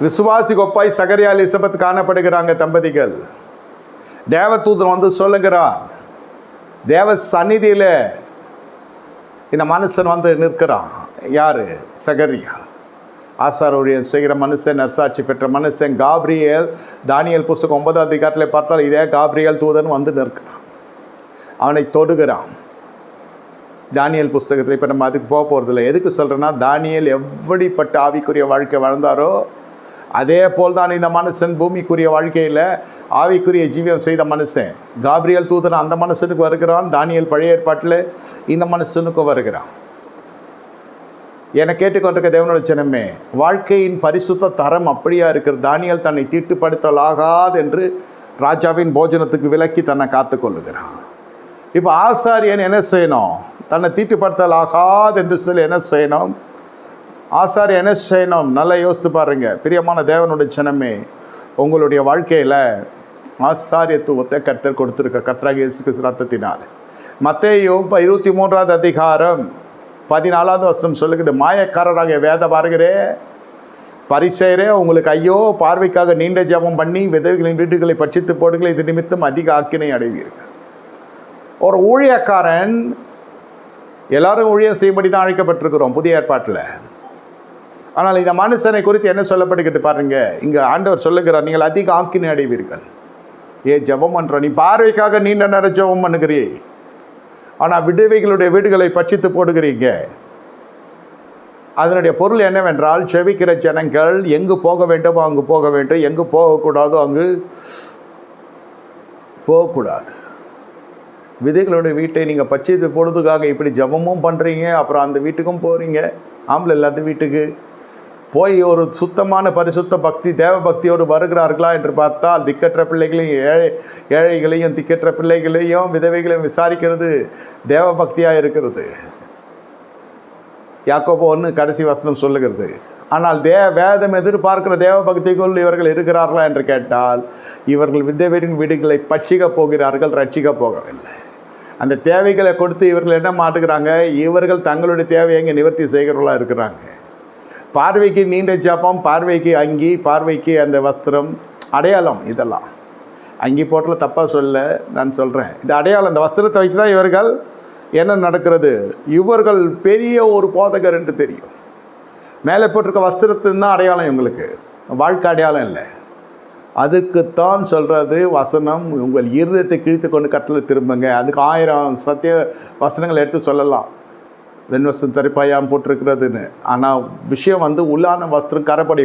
விசுவாசி கொப்பாய் சகரியா எலிசபெத் காணப்படுகிறாங்க தம்பதிகள். தேவதூதன் வந்து சொல்லுகிறார் தேவ சந்நிதியில் இந்த மனுஷன் வந்து நிற்கிறான். யார்? சகரியா. ஆசார ஊழியம் செய்கிற மனுஷன் நர்சாட்சி பெற்ற மனுஷன் காப்ரியல் தானியல் புஸ்தகம் ஒன்பதாம் அதிகாரத்தில் பார்த்தால் இதே காப்ரியல் தூதன் வந்து நிற்கிறான். அவனை தொடுகிறான். தானியல் புஸ்தகத்தில் இப்போ நம்ம அதுக்கு போக போகிறதில்ல எதுக்கு சொல்கிறேன்னா தானியல் எப்படிப்பட்ட ஆவிக்குரிய வாழ்க்கை வாழ்ந்தாரோ அதே போல் தான் இந்த மனுஷன் பூமிக்குரிய வாழ்க்கையில் ஆவிக்குரிய ஜீவியம் செய்த மனுஷன். காப்ரியல் தூதன் அந்த மனுஷனுக்கு வருகிறான் தானியல் பழைய ஏற்பாட்டில் இந்த மனுஷனுக்கும் வருகிறான். என கேட்டுக்கொண்டிருக்க தேவனோட ஜனமே வாழ்க்கையின் பரிசுத்த தரம் அப்படியா இருக்கிற தானியல் தன்னை தீட்டுப்படுத்தலாகாது என்று ராஜாவின் போஜனத்துக்கு விலக்கி தன்னை காத்து கொள்ளுகிறான் இப்போ ஆசாரியன் என்ன செய்யணும்? தன்னை தீட்டுப்படுத்தலாகாது என்று சொல்லி என்ன செய்யணும்? ஆசார் என்ன செய்யணும்? நல்லா யோசித்து பாருங்க. பிரியமான தேவனுடைய ஜனமே உங்களுடைய வாழ்க்கையில் ஆசாரியத்துவத்தை கர்த்தர் கொடுத்துருக்க கர்த்தராக இயேசு கிறிஸ்து ரத்தத்தினால். மத்தேயோ இப்போ இருபத்தி மூன்றாவது அதிகாரம் பதினாலாவது வருஷம் சொல்லுகிறது மாயக்காரராக வேத பாருகிறே பரிசெயரே உங்களுக்கு ஐயோ பார்வைக்காக நீண்ட ஜெபம் பண்ணி விதவைகளின் வீடுகளை பட்சித்து போடுங்கள். இது நிமித்தம் அதிக ஆக்கினை அடைவீர்கள். ஒரு ஊழியக்காரன் எல்லாரும் ஊழியம் செய்யும்படி தான் அழைக்கப்பட்டிருக்கிறோம் புதிய ஏற்பாட்டில். ஆனால் இந்த மனுஷனை குறித்து என்ன சொல்லப்படுகிறது பாருங்க. இங்கே ஆண்டவர் சொல்லுகிறார் நீங்கள் அதிக ஆக்கினை அடைவீர்கள். ஏ ஜெபம் பண்ணுற நீ பார்வைக்காக நீண்ட நேரம் ஜெபம் பண்ணுகிறீ ஆனால் விடுவைகளுடைய வீடுகளை பட்சித்து போடுகிறீங்க. அதனுடைய பொருள் என்னவென்றால் செவிக்கிற ஜனங்கள் எங்கு போக வேண்டுமோ அங்கு போக வேண்டும். எங்கு போகக்கூடாதோ அங்கு போகக்கூடாது. விதைகளுடைய வீட்டை நீங்கள் பச்சைத்து போடுறதுக்காக இப்படி ஜபமும் பண்ணுறீங்க அப்புறம் அந்த வீட்டுக்கும் போகிறீங்க ஆம்பளை இல்லாத வீட்டுக்கு போய் ஒரு சுத்தமான பரிசுத்த பக்தி தேவ பக்தியோடு வருகிறார்களா என்று பார்த்தால் திக்கற்ற பிள்ளைகளையும் ஏழை ஏழைகளையும் திக்கற்ற பிள்ளைகளையும் விதவைகளையும் விசாரிக்கிறது தேவ பக்தியாக இருக்கிறது. யாக்கோபோ ஒன்று கடைசி வசனம் சொல்லுகிறது. ஆனால் தே வேதம் எதிர்பார்க்கிற தேவ பக்திக்குள் இவர்கள் இருக்கிறார்களா? என்று கேட்டால் இவர்கள் விதவையின் வீடுகளை பட்சிக்க போகிறார்கள் ரட்சிக்க போகவில்லை. அந்த தேவைகளை கொடுத்து இவர்கள் என்ன மாட்டுக்கிறாங்க இவர்கள் தங்களுடைய தேவையை இங்கே நிவர்த்தி செய்கிறவர்களாக இருக்கிறாங்க. பார்வைக்கு நீண்ட ஜாபம் பார்வைக்கு அங்கி பார்வைக்கு அந்த வஸ்திரம் அடையாளம் இதெல்லாம். அங்கி போட்டில் தப்பாக சொல்ல நான் சொல்கிறேன் இது அடையாளம் இந்த வஸ்திரத்தை வைத்து தான் இவர்கள் என்ன நடக்கிறது? இவர்கள் பெரிய ஒரு போதகர் என்று தெரியும். மேலே போட்டிருக்க வஸ்திரத்து தான் அடையாளம் இவங்களுக்கு. வாழ்க்கை அடையாளம் இல்லை. அதுக்குத்தான் சொல்கிறது வசனம். உங்கள் இருதயத்தை கிழித்து கொண்டு கட்டில் திரும்புங்க. அதுக்கு ஆயிரம் சத்திய வசனங்கள் எடுத்து சொல்லலாம். வெண்வசம் தரிப்பாயாம் போட்டிருக்கிறதுன்னு. ஆனால் விஷயம் வந்து உள்ளான வஸ்திரம் கரைப்படை